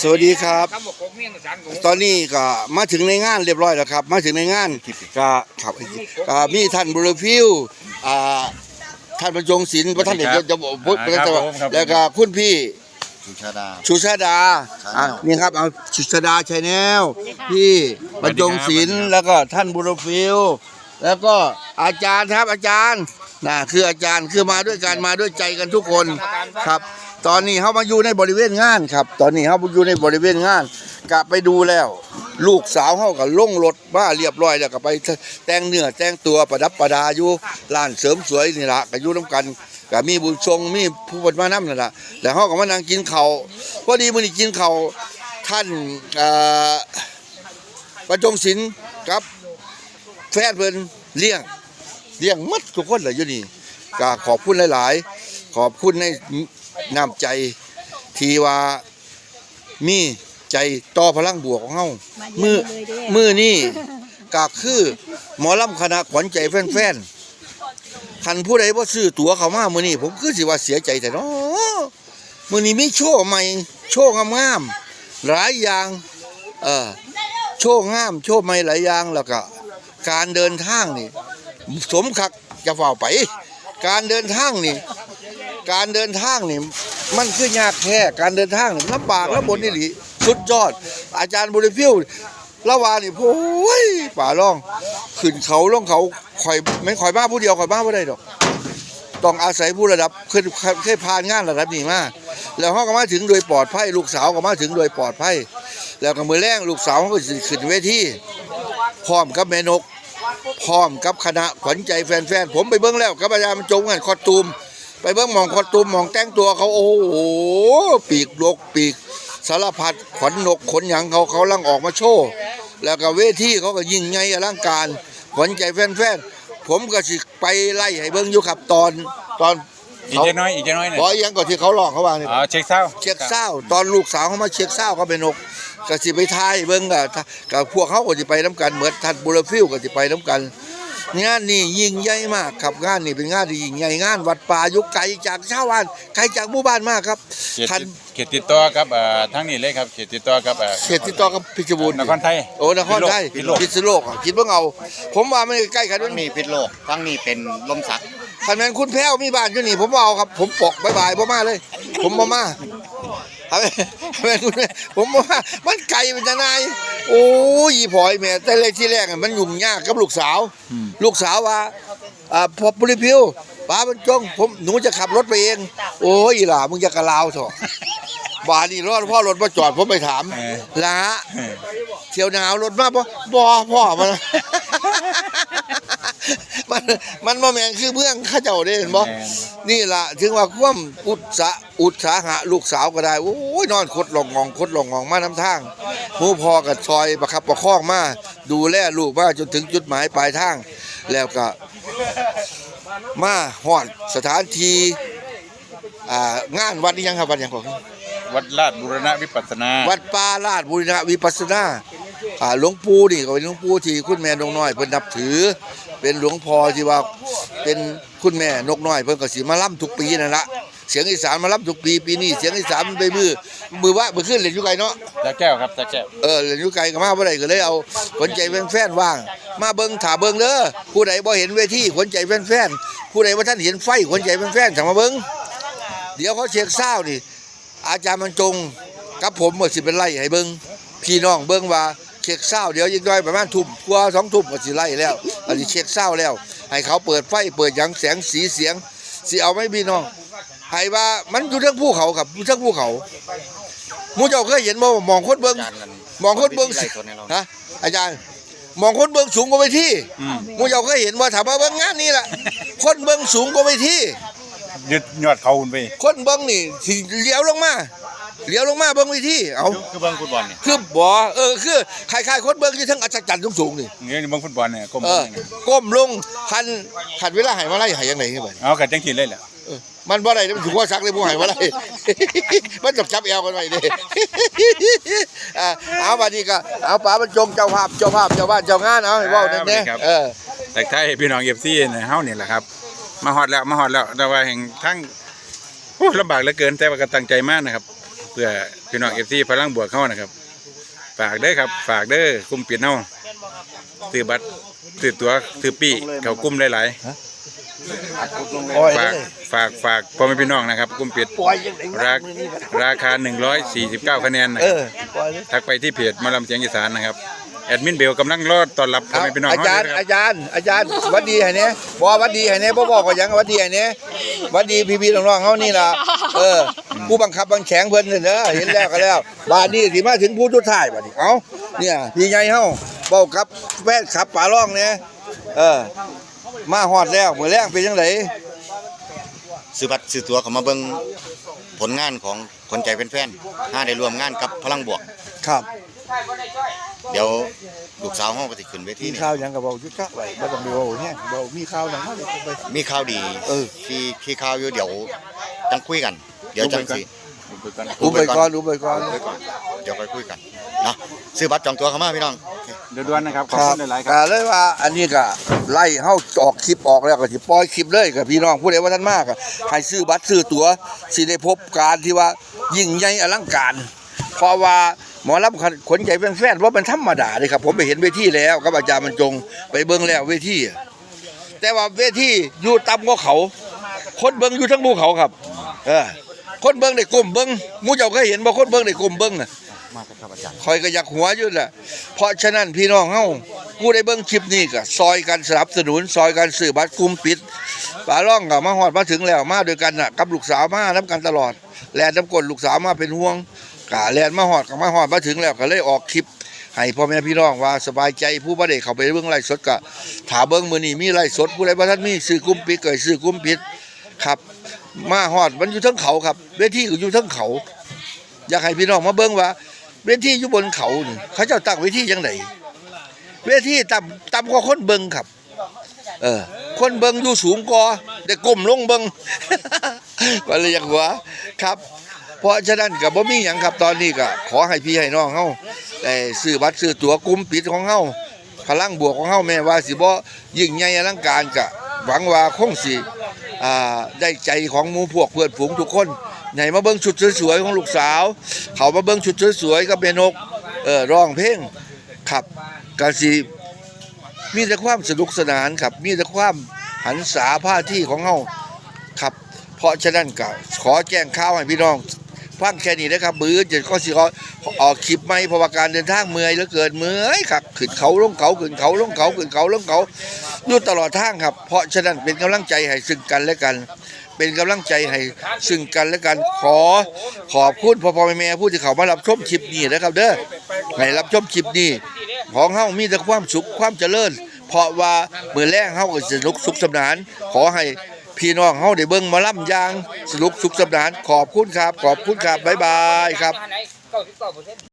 สวัสดีครับครับบอกผมเมียนสารของตอนนี้ก็มาถึงในงานเรียบร้อยแล้วครับ มาถึงในงานก็ครับก็มีท่านบุรพิวอ่าท่านบรรจงศิลป์ว่าท่านเด็กจะบอกพูดอ่าครับผมครับ แล้วก็คุณพี่สุชาดาชูชาดาอะนี่ครับเอาชูชาดาชายแนลพี่บรรจงศิลป์แล้วก็ท่านบุรพิวแล้วก็อาจารย์ครับอาจารย์นะคืออาจารย์คือมาด้วยกันมาด้วยใจกันทุกคนครับ ตอนนี้เขามาอยู่ในบริเวณงานครับ ตอนนี้เขาอยู่ในบริเวณงานกะไปดูแล้ว ลูกสาวเขาก็ลงรถมาเรียบร้อยแล้วก็ไปแต่งเนื้อแต่งตัวประดับประดาอยู่ร้านเสริมสวยนี่ละก็อยู่น้ำกันก็มีบุญทรงมีผู้บรมาน้ำนั่นแหละแล้วเขาก็มานั่งกินเขาพอดีมื้อนี้กินเขาท่านประจงศิลป์ครับแฟนเพิ่นเลี้ยงเลี้ยงมัดทุกคนเลยอยู่นี่ก็ขอบคุณหลาย ๆ ขอบคุณใน น้ำใจที่ว่ามีใจต่อพลังบวกของเฮามือมือนี่ก็คือหมอลำคณะขวัญใจแฟนๆคันผู้ใดบ่ซื้อตั๋วเข้ามามื้อนี้ผมคือสิว่าเสียใจแต่เนาะมื้อนี้มีโชว์ใหม่ โชว์งามๆหลายอย่างเออโชว์งาม โชว์ใหม่หลายอย่างแล้วก็การเดินทางนี่ สมคักจะฝ่าไป การเดินทางนี่ การเดินทางนี่มันคือยากแท้การเดินทางนี่ลำบากแล้วบนนี่หลีสุดยอด อาจารย์บริฟิวละวานี่โอ้ยป่าร้อง ขึ้นเขาล่องเขาข่อยไม่ข่อยบ้าผู้เดียวข่อยบ้าไม่ได้ดอก ต้องอาศัยผู้ระดับเคยเคยผ่านงานระดับนี้มาแล้วเขาก็มาถึงโดยปลอดภัยลูกสาวก็มาถึงโดยปลอดภัยแล้วก็มือแรงลูกสาวเขาก็ขึ้นเวทีพร้อมกับแม่นกพร้อมกับคณะขวัญใจแฟนๆผมไปเบิ้องแล้วกับอาจารย์มันจงกันคอตูม ไปเบิ้งหมองคอตูมหมองแต่งตัวเขาโอ้โหปีกนกปีกสารพัดขวัญนกขนหยังเขาเขาลังออกมาโชว์แล้วก็เวทีเขาก็ยิ่งใหญ่อลังการขวัญใจแฟนๆผมก็สิไปไล่ให้เบิ้งอยู่ครับตอนตอนอีกเขาจะน้อยอีกจะน้อยหน่บออยยังก่อนที่เขาลองเขาวางนี่อ๋อเช็คเศร้าเช็คเศร้าตอนลูกสาวเขามาเช็คเศร้าเขาเป็นนกก็สิไปทายเบิ่งกับกับพวกเขาก็สิไปน้ำกันเหมือนท่านบุรฟิวก็สิไปน้ำกัน งานนี้ยิ่งใหญ่มากครับงานนี้เป็นงานที่ยิ่งใหญ่งาน วัดป่ายุไกลจากชาวบ้านไกลจากหมู่บ้านมากครับเขตคันเขตติดต่อกับเอ่อทั้งนี้เลยครับเขตติดต่อกับเอ่อ เขตติดต่อกับพิจิบูรณ์นครไทยโอ้นครไทยพิษณุโลก พิษณุโลกอะคิดว่าเอา ผมว่ามันใกล้กันทั้มังนนี้พิษโลกทั้งนี้เป็นลมสัก คันแมนคุณแพ้วมีบ้านอยู่นี่ ผมว่าเอาครับ ผมปอกบายบายพ่อมาเลย ผมบ่มาเอาไปเอาไปคุณแม่ผมบ่มามันไกลเป็นจะนาย โอ้ยอีพอยแม่แต่เลยที่แรกอะมันยุ่งยากกับลูกสาว ลูกสาวว่าอ่าพอปุริพิวป้าบรรจงผมหนูจะขับรถไปเอง โอ้ยอีหล่ามึงจะกระลาวเถอะบาดนี่รอดพ่อรถมาจอดผมไปถามลาเที่ยวหนาวรถมาบ่บ่พ่อมัน มันมันบ่แม่นคือเมืองเข้าเจ้าได้เห็นบ่แม่นนี่ล่ะถึงว่าความอุตสาอุตสาหะลูกสาวก็ได้โอ้ยนอนคดหลงงองคดหลงงองมาน้ำทางหมูพอกับซอยประคับประคองมาดูแลลูกมาจนถึงจุดหมายปลายทาง แล้วก็มาฮอดสถานที่อ่างานวัดนี่ยังครับวัดหยังของวัดลาดบุรณะวิปัสสนา วัดป่าลาดบุรณะวิปัสสนา อ่าหลวงปู่นี่ก็เป็นหลวงปู่ที่คุณแม่นกน้อยเพิ่นนับถือ เป็นหลวงพ่อที่ว่าเป็นคุณแม่นกน้อยเพิ่นก็สิมาล่ำทุกปีนั่นละเสียงอีสานมาล่ำทุกปีปีนี้เสียงอีสานไปมือมือว่ามือขึ้นเล่นอยู่ไกลเนาะตะแก้วครับตะแก้ว เออเล่นอยู่ไกลก็มาบ่ได้ก็เลยเอาขนใจแฟนๆว่าง มาเบิ่งถ่าเบิ่งเด้อผู้ใดบ่เห็นเวทีขนใจแฟนๆผู้ใดว่าท่านเห็นไฟขนใจแฟนๆสั่งมาเบิ่งเดี๋ยวเขาเช็คเศร้านี่อาจารย์มันจงกับผมก็สิเป็นไล่ให้เบิ่งพี่น้องเบิ่งว่า เช็คเศร้าเดี๋ยวยิ่งด้อยประมาณทุ่มกว่าสองทุ่มก็สิไล่แล้วอันนี้เช็คเศร้าแล้ว ให้เขาเปิดไฟเปิดหยังแสงสีเสียงสิเอาไหม่พี่น้องให้ว่ามันอยู่เรื่องภูเขาครับอยู่เรื่องภูเขาหมูเจ้าเคยเห็นบ่มองคนเบิ่งจานนั้นมองคนเบิ่งวิธีไล่คนในเราฮะอาจารย์ มองคนเบิ่งสูงกว่าเวทีอืมหมูเจ้าเคยเห็นว่าถามว่าเบิ่งงานนี้ล่ะคนเบิ่งสูงกว่าเวทียึดยอดเขาคุณไปคนเบิ่งนี่สิเลี้ยวลงมา เลี้ยวลงมาเบิ่งเวทีเอาคือเบิ้งฟุตบอลเนี่ยคือบ่เออคือคล้ายๆคนเบิ่งที่ทั้งอัศจรรย์สูงๆนี่เงี้ยเบิ่งฟุตบอลเนี่ยกลมเออก้มลงคันคันเวลาให้มาไล่ให้ยังไงคือบัดเอากันจังขีดเลยแหละเออมันบ่ได้มันถูกว่าซักเลยผู้ให้มาไล่ มันจับจับแอวกันไว้เด้อ่าเอาบัดนี้ก็เอาป๋าบรรจงเจ้าภาพเจ้าภาพเจ้าบ้านเจ้างานเอาให้เว้าแน่ๆเออ แต่ไทยพี่น้องเอฟซีเนี่ยเฮานี่แหละครับ มาฮอดแล้วมาฮอดแล้วแต่ว่าแห่งทั้งโอ้ลำบากเหลือเกินแต่ว่าก็ตั้งใจมากนะครับ เพื่อพี่น้อง FC พลังบวกเข้านะครับ ฝากเด้อครับ ฝากเด้อกลุ่มปิดเฮาซื้อบัตรซื้อตั๋วซื้อปี้เขากลุ่มหลายๆปล่อยฝากเลยฝากฝากพ่อแม่พี่น้องนะครับกลุ่มปิดปล่อยยังไงราคราคา 149 คะแนนนะเอครับอปล่อยเลยทักไปที่เพจหมาลำเสียงอีสานนะครับแอดมินเบลกำลังรอต้อนรับพ่อแม่พี่น้องอาจารย์เฮอาจารย์อาจารย์หวัดดีให้เนี่ยบ่หวัดดีให้เนี่ยบ่บอกก็ยังหวัดดีให้เนี่ยหวัดดีพี่ๆน้องๆเฮานี่ล่ะเออ ผู้บังคับบังแข็งเพิ่นเด้อเห็นแล้วก็แล้วบาดนี้สิมาถึงผู้สุดท้ายบัดนี้เอ้าเนี่ยพี่ใหญ่เฮาเว้ากับแฟนขับป่าร้องเนี่ยเออ มาฮอดแล้วมื้อแรงเป็นจังไดซื้อบัตรซื้อตั๋วเขามาเบิ่งผลงานของคนใจเป็นแฟนห้าได้ร่วมงานกับพลังบวก ครับ เดี๋ยวลูกสาวห้องก็สิขึ้นเวทีมีนี่ข่าวหยังก็เว้าอยู่กักไว้บ่ต้องไปเว้าแฮงเว้ามีข่าวหยังเฮาเดี๋ยวไป มีข่าวดีเออ ที่ที่ข่าวอยู่เดี๋ยวจังคุยกัน เดี๋ยวจังสิอุบไปก่อนอุบไปก่อนไว้ก่อน เดี๋ยวค่อยคุยกันเนาะซื้อบัตรจองตั๋วเข้ามาพี่น้องเดี๋ยวด่วนนะครับขคอบรับคุณหลายๆคก็รับเลยว่าอันนี้ก็ไล่เฮาออกคลิปออกแล้วก็สิปล่อยคลิปเลยกับพี่น้องผู้ใดว่าท่านมากก็ให้ซื้อบัตรซื้อตั๋วสิได้พบการที่ว่ายิ่งใหญ่อลังการเพราะว่าหมอรับขนใจเป็นแฟนว่าเป็นธรรมดาเลยครับ ผมไปเห็นเวทีแล้วกับอาจารย์บรรจงไปเบิ่งแล้วเวทีแต่ว่าเวทีอยู่ต่ำกว่าเขา คนเบิ่งอยู่ทั้งภูเขาครับ เออ คนเบิ่งได้กลมเบิ่งหมู่เจ้าเคยเห็นบ่คนเบิ่งได้กลมเบิ่งน่ะมาครับอาจารย์คอยก็อยากหัวอยู่แหละเพราะฉะนั้นพี่น้องเฮาผู้ได้เบิ่งคลิปนี้ก็ซอยกันสนับสนุนซอยกันซื้อบัตรกลุ่มปิดปลาล่องก็มาฮอดมาถึงแล้วมาด้วยกันน่ะกับลูกสาวมานํกันตลอดแลนน้ำกลลูกสาวมาเป็นห่วงกะแลนมาฮอดก็มาฮอดมาถึงแล้วก็เลยออกคลิปให้พ่อแม่พี่น้องว่าสบายใจผู้บ่ได้เข้าไปเบิ่งไลฟ์สดก็ถ้าเบิ่งมื้อนี้มีไลฟ์สดผู้ใดบ่ทันมีซื้อกลุ่มปิดก็ให้ซื้อกลุ่มปิดครับ มาฮอดมันอยู่ทั้งเขาครับ เวทีก็อยู่ทั้งเขา อยากให้พี่น้องมาเบิ่งว่า เวทีอยู่บนเขานี่เขาเจ้าตั้งเวทีจังไดเวทีต่ำต่ำกว่าคนเบิ่งครับ เออ คนเบิ่งอยู่สูงกว่าแต่ก้มลงเบิ่งก็เลยอยากหัวครับ เพราะฉะนั้นก็บ่มีหยังครับตอนนี้ก็ขอให้พี่ให้น้องเฮาได้ซื้อบัตรซื้อตั๋วกลุ่มปิดของเฮาพลังบวกของเฮาแม้ว่าสิบ่ยิ่งใหญ่อลังการก็หวังว่าคงสิ ได้ใจของมูพวกเพื่อนฝูงทุกคนไหนมาเบิ้งชุดสวยๆของลูกสาว เขามาเบิ้งชุดสวยๆก็เป็นกเออร้องเพลงขับกาซีมีแต่ความสนุกสนานครับมีแต่ความหันษาผ้าที่ของเฮาครับ เพราะฉะนั้นก็ขอแจ้งข่าวให้พี่น้อง ฟังแค่นี้นะครับบื้อจะก็สิขอออกคลิปไหมเพราะว่าการเดินทางเมื่อยเหลือเกินเมื่อยครับขึ้นเขาลงเขาขึ้นเขาลงเขาขึ้นเขาลงเขาอยู่ตลอดทางครับ เพราะฉะนั้นเป็นกำลังใจให้ซึ่งกันและกัน เป็นกำลังใจให้ซึ่งกันและกันขอขอบคุณพ่อพ่อแม่แม่ผู้ที่เขามารับชมคลิปนี้นะครับ เด้อให้รับชมคลิปนี้ของเฮามีแต่ความสุขความเจริญ เพราะว่าเมื่อแรกเฮาก็สนุกสุขสนาน ขอให้ พี่น้องเฮาได้เบิ่งหมาล่ำอยางสนุกสุขสนานขอบคุณครับ ขอบคุณครับบ๊ายบายครับ เก้าสิบเก้าเปอร์เซ็นต์